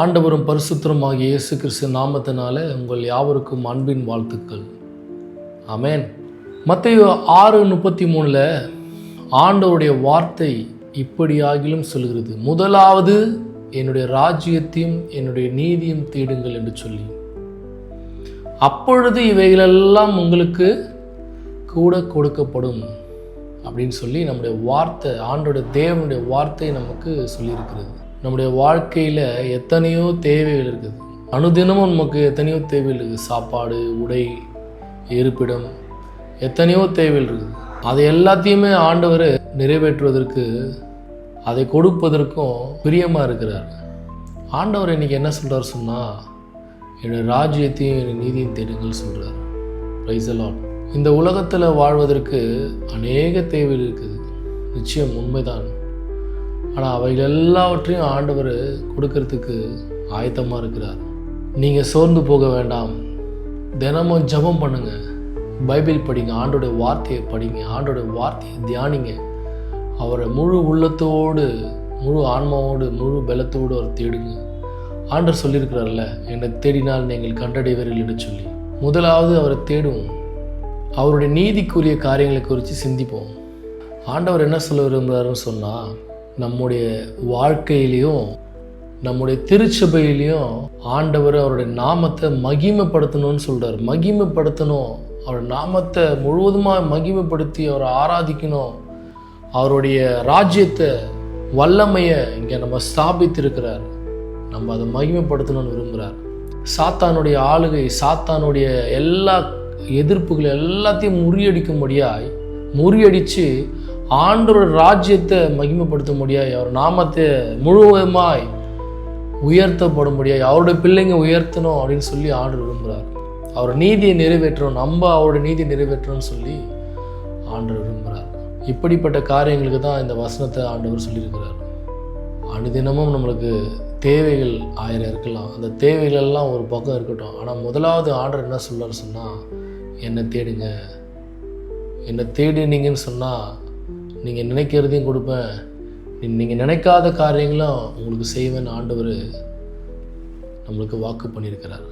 ஆண்டவரும் பரிசுத்தருமாகிய இயேசு கிறிஸ்து நாமத்தினால உங்கள் யாவருக்கும் அன்பின் வாழ்த்துக்கள். அமேன் மற்ற ஆறு முப்பத்தி மூணில் ஆண்டவருடைய வார்த்தை இப்படியாகிலும் சொல்கிறது. முதலாவது என்னுடைய ராஜ்யத்தையும் என்னுடைய நீதியும் தேடுங்கள் என்று சொல்லி. அப்பொழுது இவைகளெல்லாம் உங்களுக்கு கூட கொடுக்கப்படும் அப்படின்னு சொல்லி நம்முடைய வார்த்தை ஆண்டோட தேவனுடைய வார்த்தை நமக்கு சொல்லியிருக்கிறது. நம்முடைய வாழ்க்கையில் எத்தனையோ தேவைகள் இருக்குது. அனுதினமும் நமக்கு எத்தனையோ தேவைகள் இருக்குது. சாப்பாடு உடை இருப்பிடம் எத்தனையோ தேவைகள் இருக்குது. அதை எல்லாத்தையுமே ஆண்டவர் நிறைவேற்றுவதற்கு அதை கொடுப்பதற்கும் பிரியமாக இருக்கிறார். ஆண்டவர் இன்னைக்கு என்ன சொல்கிறார் சொன்னால் என்னுடைய ராஜ்யத்தையும் என்னுடைய நீதியும் தேடுங்கள் சொல்கிறார் ரைசலான் இந்த உலகத்தில் வாழ்வதற்கு அநேக தேவைகள் இருக்குது. நிச்சயம் உண்மைதான். ஆனால் அவைகள் எல்லாவற்றையும் ஆண்டவர் கொடுக்கறதுக்கு ஆயத்தமாக இருக்கிறார். நீங்கள் சோர்ந்து போக வேண்டாம். தினமும் ஜெபம் பண்ணுங்கள் பைபிள் படிங்க ஆண்டோட வார்த்தையை படிங்க ஆண்டோட வார்த்தையை தியானிங்க. அவரை முழு உள்ளத்தோடு முழு ஆன்மாவோடு முழு பலத்தோடு அவர் தேடுங்க. ஆண்டவர் சொல்லியிருக்கிறார்ல என்னை தேடினால் நீங்கள் கண்டடைவீர்கள் என்று சொல்லி. முதலாவது அவரை தேடுவோம். அவருடைய நீதிக்குரிய காரியங்களை குறித்து சிந்திப்போம். ஆண்டவர் என்ன சொல்ல விரும்புகிறாருன்னு சொன்னால் நம்முடைய வாழ்க்கையிலையும் நம்முடைய திருச்சபையிலையும் ஆண்டவர் அவருடைய நாமத்தை மகிமைப்படுத்தணும்னு சொல்கிறார் மகிமைப்படுத்தணும். அவர் நாமத்தை முழுவதுமாக மகிமைப்படுத்தி அவரை ஆராதிக்கணும். அவருடைய ராஜ்யத்தை வல்லமையை இங்கே நம்ம ஸ்தாபித்திருக்கிறார். நம்ம அதை மகிமைப்படுத்தணும்னு விரும்புகிறார் சாத்தானுடைய ஆளுகை சாத்தானுடைய எல்லா எதிர்ப்புகள் எல்லாத்தையும் முறியடிக்கும்படியாய் முறியடித்து ஆண்டோட ராஜ்யத்தை மகிமைப்படுத்தும்படியாய் அவர் நாமத்தை முழுவதுமாய் உயர்த்தப்படும்படியாய். அவருடைய பிள்ளைங்க உயர்த்தணும் அப்படின்னு சொல்லி ஆண்டு விரும்புகிறார் அவர் நீதியை நிறைவேற்றணும். நம்ம அவருடைய நீதியை நிறைவேற்றணும்னு சொல்லி ஆண்டு விரும்புகிறார் இப்படிப்பட்ட காரியங்களுக்கு தான் இந்த வசனத்தை ஆண்டவர் சொல்லியிருக்கிறார். அனுதினமும் நம்மளுக்கு தேவைகள் ஆயிரம் இருக்கலாம். அந்த தேவைகளெல்லாம் ஒரு பக்கம் இருக்கட்டும். ஆனால் முதலாவது ஆர்டர் என்ன சொல்றாரு சொன்னால் என்னை தேடுங்க. என்னை தேடினீங்கன்னு சொன்னால் நீங்கள் நினைக்கிறதையும் கொடுப்பேன். நீங்கள் நினைக்காத காரியங்களும் உங்களுக்கு செய்வேன். ஆண்டவர் நம்மளுக்கு வாக்கு பண்ணியிருக்கிறார்.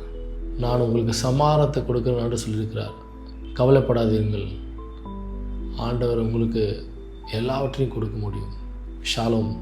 நான் உங்களுக்கு சமாரத்தை கொடுக்குறேன் ஆண்டு சொல்லியிருக்கிறார். கவலைப்படாதீர்கள். ஆண்டவர் உங்களுக்கு எல்லாவற்றையும் கொடுக்க முடியும். ஷாலோம்.